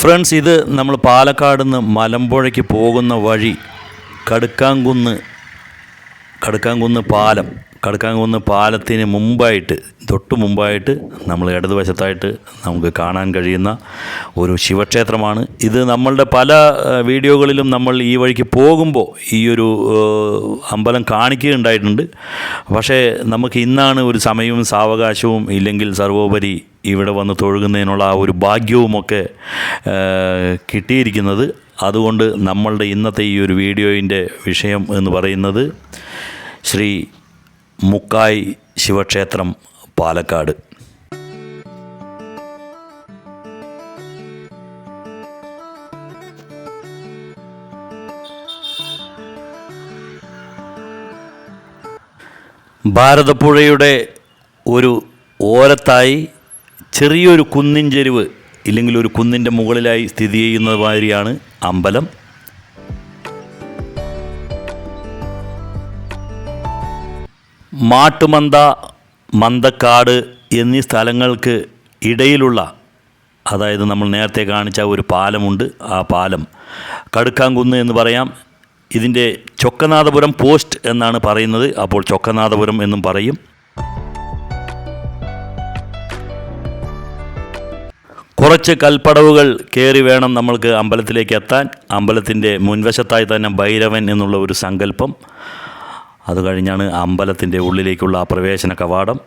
Friends ഇത് നമ്മൾ പാലക്കാട് നിന്ന് മലമ്പുഴയ്ക്ക് പോകുന്ന വഴി കടുക്കാംകുന്ന് കടുക്കാംകുന്ന് പാലം. കടുക്കാംകുന്ന് പാലത്തിന് മുമ്പായിട്ട് തൊട്ട് മുമ്പായിട്ട് നമ്മൾ ഇടതുവശത്തായിട്ട് നമുക്ക് കാണാൻ കഴിയുന്ന ഒരു ശിവക്ഷേത്രമാണ്. ഇത് നമ്മളുടെ പല വീഡിയോകളിലും നമ്മൾ ഈ വഴിക്ക് പോകുമ്പോൾ ഈ ഒരു അമ്പലം കാണിക്കുകയുണ്ടായിട്ടുണ്ട്. പക്ഷേ നമുക്ക് ഇന്നാണ് ഒരു സമയവും സാവകാശവും ഇല്ലെങ്കിൽ സർവോപരി ഇവിടെ വന്ന് തൊഴുകുന്നതിനുള്ള ആ ഒരു ഭാഗ്യവുമൊക്കെ കിട്ടിയിരിക്കുന്നത്. അതുകൊണ്ട് നമ്മളുടെ ഇന്നത്തെ ഈ ഒരു വീഡിയോയിന്റെ വിഷയം എന്ന് പറയുന്നത് ശ്രീ മുക്കായ് ശിവക്ഷേത്രം പാലക്കാട്. ഭാരതപ്പുഴയുടെ ഒരു ഓരത്തായി ചെറിയൊരു കുന്നിൻ ചെരുവ് ഇല്ലെങ്കിൽ ഒരു കുന്നിന്റെ മുകളിലായി സ്ഥിതി ചെയ്യുന്ന മാതിരിയാണ് അമ്പലം. മാട്ടുമന്ത മന്തക്കാട് എന്നീ സ്ഥലങ്ങൾക്ക് ഇടയിലുള്ള അതായത് നമ്മൾ നേരത്തെ കാണിച്ച ഒരു പാലമുണ്ട് ആ പാലം. കടുക്കാംകുന്ന് എന്ന് പറയാം. ഇതിന്റെ ചൊക്കനാഥപുരം പോസ്റ്റ് എന്നാണ് പറയുന്നത്. അപ്പോൾ ചൊക്കനാഥപുരം എന്നും പറയും. കുറച്ച് കൽപ്പടവുകൾ കയറി വേണം നമ്മൾക്ക് അമ്പലത്തിലേക്ക് എത്താൻ. അമ്പലത്തിന്റെ മുൻവശത്തായി തന്നെ ഭൈരവൻ എന്നുള്ള ഒരു സങ്കല്പം. അത് കഴിഞ്ഞാണ് അമ്പലത്തിന്റെ ഉള്ളിലേക്കുള്ള പ്രവേശന കവാടം.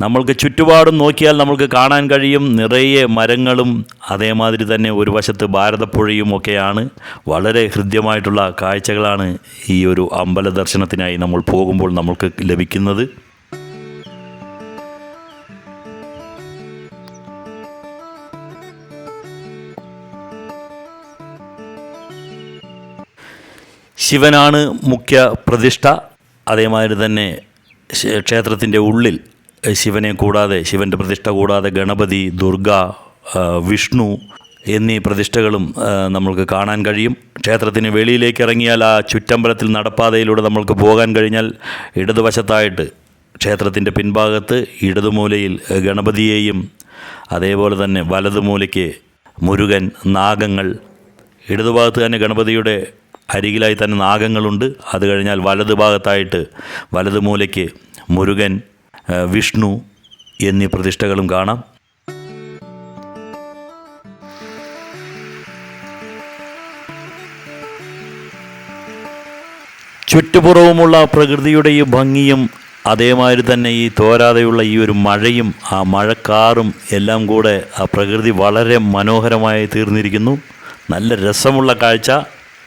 നമ്മൾക്ക് ചുറ്റുപാടും നോക്കിയാൽ നമുക്ക് കാണാൻ കഴിയും. നിറയെ മരങ്ങളും അതേമാതിരി തന്നെ ഒരു വശത്ത് ഭാരതപ്പുഴയും ഒക്കെയാണ്. വളരെ ഹൃദ്യമായിട്ടുള്ള കാഴ്ചകളാണ് ഈ ഒരു അമ്പല ദർശനത്തിനായി നമ്മൾ പോകുമ്പോൾ നമ്മൾക്ക് ലഭിക്കുന്നത്. ശിവനാണ് മുഖ്യ പ്രതിഷ്ഠ. അതേമാതിരി തന്നെ ക്ഷേത്രത്തിന്റെ ഉള്ളിൽ ശിവനെ കൂടാതെ ശിവന്റെ പ്രതിഷ്ഠ കൂടാതെ ഗണപതി ദുർഗ വിഷ്ണു എന്നീ പ്രതിഷ്ഠകളും നമ്മൾക്ക് കാണാൻ കഴിയും. ക്ഷേത്രത്തിന് വെളിയിലേക്ക് ഇറങ്ങിയാൽ ആ ചുറ്റമ്പലത്തിൽ നടപ്പാതയിലൂടെ നമ്മൾക്ക് പോകാൻ കഴിഞ്ഞാൽ ഇടതുവശത്തായിട്ട് ക്ഷേത്രത്തിന്റെ പിൻഭാഗത്ത് ഇടതുമൂലയിൽ ഗണപതിയെയും അതേപോലെ തന്നെ വലതുമൂലയ്ക്ക് മുരുകൻ നാഗങ്ങൾ ഇടതുഭാഗത്ത് തന്നെ ഗണപതിയുടെ അരികിലായി തന്നെ നാഗങ്ങളുണ്ട്. അത് കഴിഞ്ഞാൽ വലതു ഭാഗത്തായിട്ട് വലതു മൂലയ്ക്ക് മുരുകൻ വിഷ്ണു എന്നീ പ്രതിഷ്ഠകളും കാണാം. ചുറ്റുപുറവുമുള്ള പ്രകൃതിയുടെ ഈ ഭംഗിയും അതേമാതിരി തന്നെ ഈ തോരാതെയുള്ള ഈ ഒരു മഴയും ആ മഴക്കാറും എല്ലാം കൂടെ ആ പ്രകൃതി വളരെ മനോഹരമായി തീർന്നിരിക്കുന്നു. നല്ല രസമുള്ള കാഴ്ച.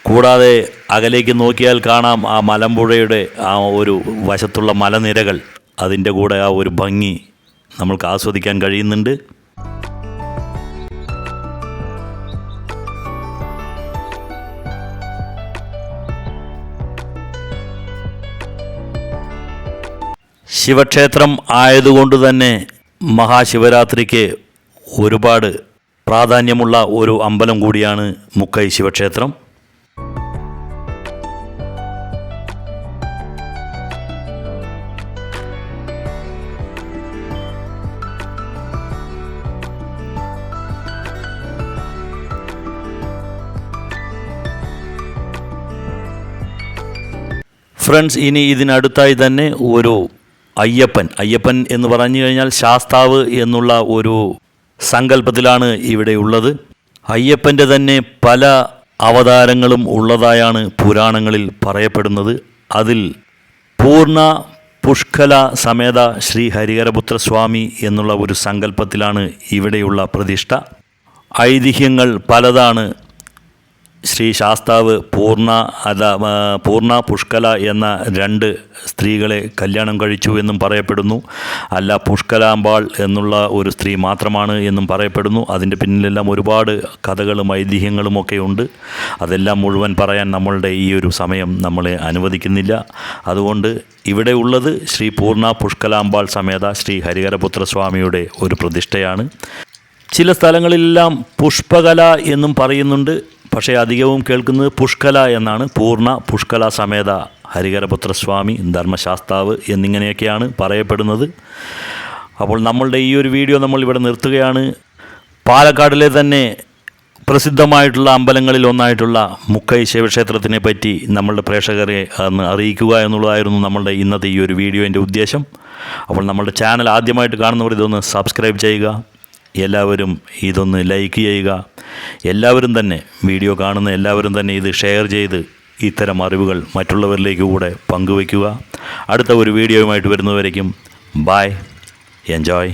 കൂടാതെ അകലേക്ക് നോക്കിയാൽ കാണാം ആ മലമ്പുഴയുടെ ആ ഒരു വശത്തുള്ള മലനിരകൾ. അതിന്റെ കൂടെ ആ ഒരു ഭംഗി നമ്മൾക്ക് ആസ്വദിക്കാൻ കഴിയുന്നുണ്ട്. ശിവക്ഷേത്രം ആയതുകൊണ്ട് തന്നെ മഹാശിവരാത്രിക്ക് ഒരുപാട് പ്രാധാന്യമുള്ള ഒരു അമ്പലം കൂടിയാണ് മുക്കൈ ശിവക്ഷേത്രം. ഫ്രണ്ട്സ് ഇനി ഇതിനടുത്തായി തന്നെ ഒരു അയ്യപ്പൻ. അയ്യപ്പൻ എന്ന് പറഞ്ഞു കഴിഞ്ഞാൽ ശാസ്താവ് എന്നുള്ള ഒരു സങ്കല്പത്തിലാണ് ഇവിടെ ഉള്ളത്. അയ്യപ്പന്റെ തന്നെ പല അവതാരങ്ങളും ഉള്ളതായാണ് പുരാണങ്ങളിൽ പറയപ്പെടുന്നത്. അതിൽ പൂർണ പുഷ്കല സമേത ശ്രീ ഹരിഹരപുത്ര സ്വാമി എന്നുള്ള ഒരു സങ്കല്പത്തിലാണ് ഇവിടെയുള്ള പ്രതിഷ്ഠ. ഐതിഹ്യങ്ങൾ പലതാണ് ശ്രീ ശാസ്താവ് പൂർണ അത പൂർണ പുഷ്കല എന്ന രണ്ട് സ്ത്രീകളെ കല്യാണം കഴിച്ചു എന്നും പറയപ്പെടുന്നു. അല്ല പുഷ്കലാമ്പാൾ എന്നുള്ള ഒരു സ്ത്രീ മാത്രമാണ് എന്നും പറയപ്പെടുന്നു. അതിന്റെ പിന്നിലെല്ലാം ഒരുപാട് കഥകളും ഐതിഹ്യങ്ങളും ഒക്കെ ഉണ്ട്. അതെല്ലാം മുഴുവൻ പറയാൻ നമ്മളുടെ ഈ ഒരു സമയം നമ്മളെ അനുവദിക്കുന്നില്ല. അതുകൊണ്ട് ഇവിടെ ഉള്ളത് ശ്രീ പൂർണ പുഷ്കലാമ്പാൾ സമേത ശ്രീ ഹരിഹരപുത്ര സ്വാമിയുടെ ഒരു പ്രതിഷ്ഠയാണ്. ചില സ്ഥലങ്ങളിലെല്ലാം പുഷ്പകല എന്നും പറയുന്നുണ്ട്. പക്ഷേ അധികവും കേൾക്കുന്നത് പുഷ്കല എന്നാണ്. പൂർണ പുഷ്കല സമേത ഹരിഹരപുത്രസ്വാമി ധർമ്മശാസ്താവ് എന്നിങ്ങനെയൊക്കെയാണ് പറയപ്പെടുന്നത്. അപ്പോൾ നമ്മളുടെ ഈ ഒരു വീഡിയോ നമ്മൾ ഇവിടെ നിർത്തുകയാണ്. പാലക്കാടിലെ തന്നെ പ്രസിദ്ധമായിട്ടുള്ള അമ്പലങ്ങളിൽ ഒന്നായിട്ടുള്ള മുക്കൈ ശിവക്ഷേത്രത്തിനെ പറ്റി നമ്മളുടെ പ്രേക്ഷകരെ അന്ന് അറിയിക്കുക എന്നുള്ളതായിരുന്നു നമ്മളുടെ ഇന്നത്തെ ഈ ഒരു വീഡിയോന്റെ ഉദ്ദേശം. അപ്പോൾ നമ്മളുടെ ചാനൽ ആദ്യമായിട്ട് കാണുന്നവർ ഇതൊന്ന് സബ്സ്ക്രൈബ് ചെയ്യുക. എല്ലാവരും ഇതൊന്ന് ലൈക്ക് ചെയ്യുക. എല്ലാവരും തന്നെ വീഡിയോ കാണുന്ന എല്ലാവരും തന്നെ ഇത് ഷെയർ ചെയ്ത് ഇത്തരം അറിവുകൾ മറ്റുള്ളവരിലേക്ക് കൂടെ പങ്കുവയ്ക്കുക. അടുത്ത ഒരു വീഡിയോയുമായിട്ട് വരുന്നവരേക്കും ബായ് എൻജോയ്